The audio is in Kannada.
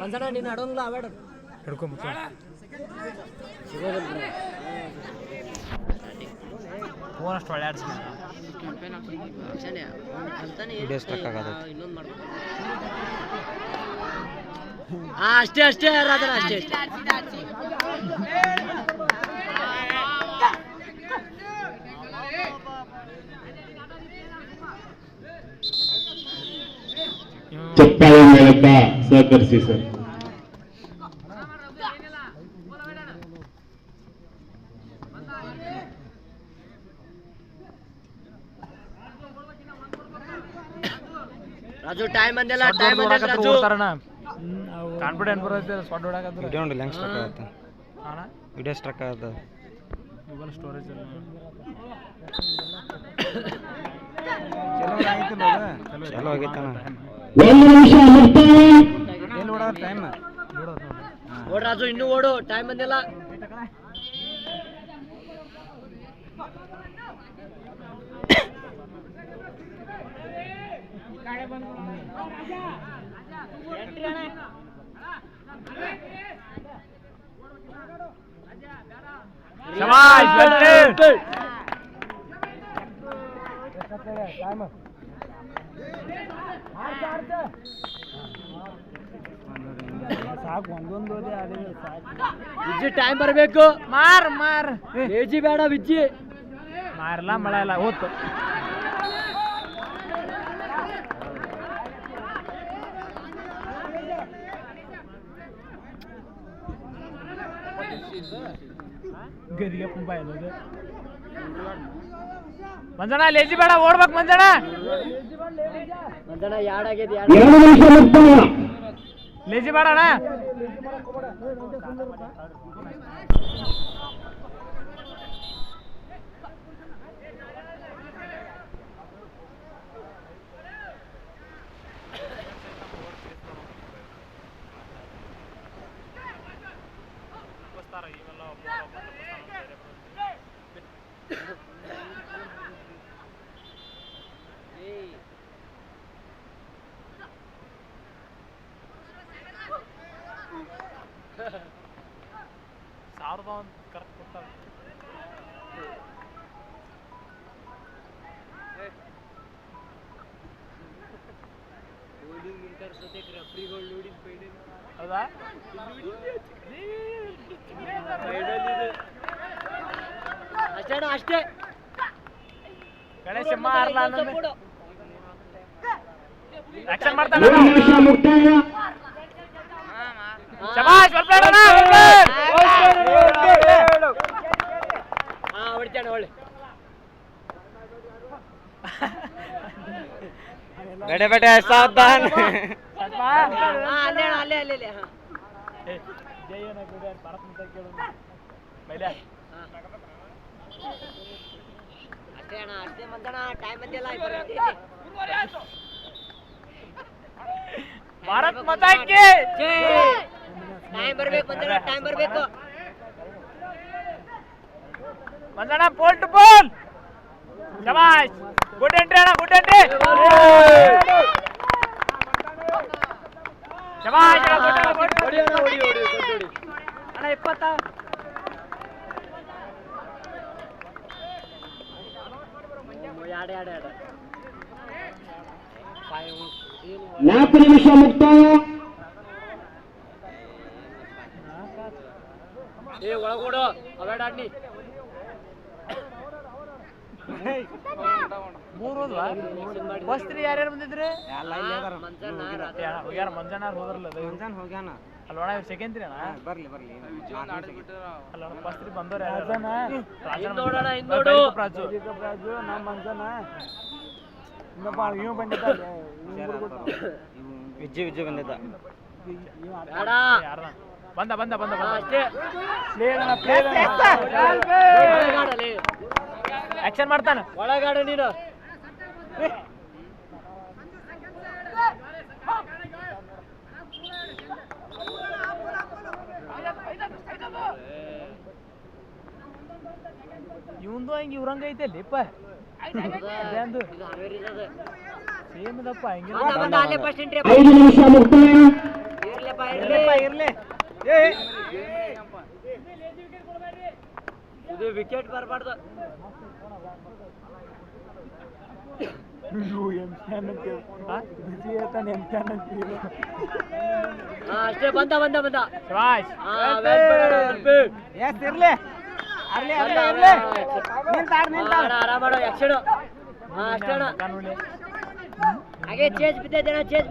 ಮಂಜಣ್ಣ ನೀನು ಆಡೋಲ್ಲ ಅವಾಡ ಹಿಡ್ಕೊಂಬಿಟ್ಟು. ಫೋನ್ ಅಷ್ಟು ಒಳ್ಳೆ ಆಡ್ಸಿ ಅಷ್ಟೇ ಅಷ್ಟೇ ರಾಜನ ಅಷ್ಟೇ ಅಷ್ಟೇ. ಚಪ್ಪಾಳೆ ಮೇಲಪ್ಪ ಸಹಕರಿಸಿ ಸರ್ ರಾಜು ಟೈಮ್ ಅಂದೆಲ್ಲ ಟೈಮ್ ಅಂದೆಲ್ಲ ರಾಜು. ಓಡ್ತಾರಣ ಕಾನ್ಫಿಡೆಂಟ್ ಬರುತ್ತೆ ಸ್ವಾಡ್ ಹೊಡಕತ್ರ ವಿಡಿಯೋ ನೋಡಿ ಹೆಂಗ್ ಸ್ಟ್ರಕ್ ಆಗತ್ತ. ಅಣ್ಣ. ವಿಡಿಯೋ ಸ್ಟ್ರಕ್ ಆಗತ್ತ. ಗೂಗಲ್ ಸ್ಟೋರೇಜ್ ಚಲೋ ಆಗೈತಣ್ಣ ಒಂದು ನಿಮಿಷ ಮುಕ್ತಾಯ ಎಲ್ಲಿ ಓಡೋ ಟೈಮ್ ಓಡ್ ರಾಜು ಇನ್ನೂ ಓಡು ಟೈಮ್ ಅಂದೆಲ್ಲ ಶಮಾಶ್ ವಿಜ್ಜಿ ಟೈಮ್ ಬರಬೇಕು ಮಾರ್ ಮಾರ್ ಏಜಿ ಬೇಡ ವಿಜ್ಜಿ ಮಾರಲ್ಲ ಮಳೆ ಇಲ್ಲ ಹೋತು ಗದಿಗೆ ಪುಂಪ ಇಲ್ಲದು ಮಂಜಣ್ಣ ಲೇಜಿ ಬೇಡ ಓಡ್ಬೇಕು ಮಂಜಣ್ಣ. ಮಂಜಣ್ಣ ಯಾಡ್ ನಿಮಿಷ ಲೇಜಿ ಬೇಡ ಅಣ್ಣ. ಒಂದು ಕರೆಕ್ಟ್ ಕೊಡ್ತಾರೆ ಹೌದಾ? ಅಷ್ಟೇ? ಗಣೇಶ ಮಾರ್ಲ ಅನ್ನೋದು. ಆಕ್ಷನ್ ಮಾಡ್ತಾನ ಶಬಾಷ್ ಮಂಜಣ್ಣ ಟೈಮ್ ಅಂದೆಲ್ಲ ಭಾರತ್ ಮಾತಾಕ್ಕೆ ಟೈಮ್ ಬರ್ಬೇಕು ಮಂಜಣ್ಣ ಟೈಮ್ ಬರ್ಬೇಕು. ಮಂಜಣ್ಣ ಪೋಲ್ ಟು ಪೋಲ್ ಶಬಾಷ್ ಗುಡ್ ಎಂಟ್ರಿ ಅಣ್ಣ ಗುಡ್ ಎಂಟ್ರಿ ಶಬಾಷ್ ಅಣ್ಣ ಇಪ್ಪತ್ತ ಯಾಡೆ ಯಾಡೆ ಯಾಡೆ ನಾಲ್ಕು ನಿಮಿಷ ಮುಕ್ತಾಯ ಏ ಒಳಗೂಡು ಅವೇಡ ಆಡ್ನಿ ಮೂರು ಯಾರ್ಯಾರು ಬಂದಿದ್ರಿ? ಹೋಗ್ಯಾರ ಮಂಜಾನ ಹೋದ್ರಲ್ಲ ಮಂಜಾನ ಮುಂಜಾನೆ ಹೋಗ್ಯಾನ. ಅಲ್ಲೋಣ ಅಣ್ಣ ಸೆಕೆಂಡ್ ತ್ರೀ ಅಣ್ಣ ಬರ್ಲಿ ಬರ್ಲಿ. ಅಲ್ಲ ಪ್ರಾಜು ಬಂದವ್ರು ಯಾರು ಹಿಂದ್ ನೋಡೋಣ, ಹಿಂದ್ ನೋಡು. ರಾಜು ರಾಜು ನಮ್ಮ ಮಂಜಾನ. ಇನ್ನೊಬ್ಬ ಇವ್ ಬಂದಿದ್ದ ವಿಜ್ಜಿ ವಿಜ್ಜಿ ಬಂದಿದ್ದ. ಯಾರ್ದ? ಬಂದ ಬಂದ ಬಂದ ಬಂದ. ಅಷ್ಟೇ. ಪ್ಲೇ ಆಕ್ಷನ್ ಮಾಡ್ತಾನ. ಒಳಗಾಡ ನೀನು. ಇವಂದು ಹಂಗೆ ಇವ್ರಂಗ ಐತೆ ಲಿಪ್ಪ ಸೇಮದಪ್ಪ ಐದು ನಿಮಿಷ ಮುಕ್ತಾಯ ಇರ್ಲಪ್ಪ ಇರ್ಲಿ. ಇದು ವಿಕೆಟ್ ಬರಬಾರ್ದು. ಅಷ್ಟೇ ಬಂದ ಬಂದ ಬಂದ. played. ಎಸ್ ಇರ್ಲಿ. ಅರ್ಲಿ ಅರ್ಲಿ ಅರ್ಲಿ. ನಿಂತಾಡ್ ನಿಂತಾಡ್ ಅಣ್ಣ, ಆರಾಮ್ ಮಾಡು ಯಕ್ಷಣ ಹಾ ಅಷ್ಟೇ ಅಣ್ಣ ಕಾನೂನು ಹಾಗೆ ಚೇಜ್ ಬಿದ್ದೈತೆ ಚೇಜ್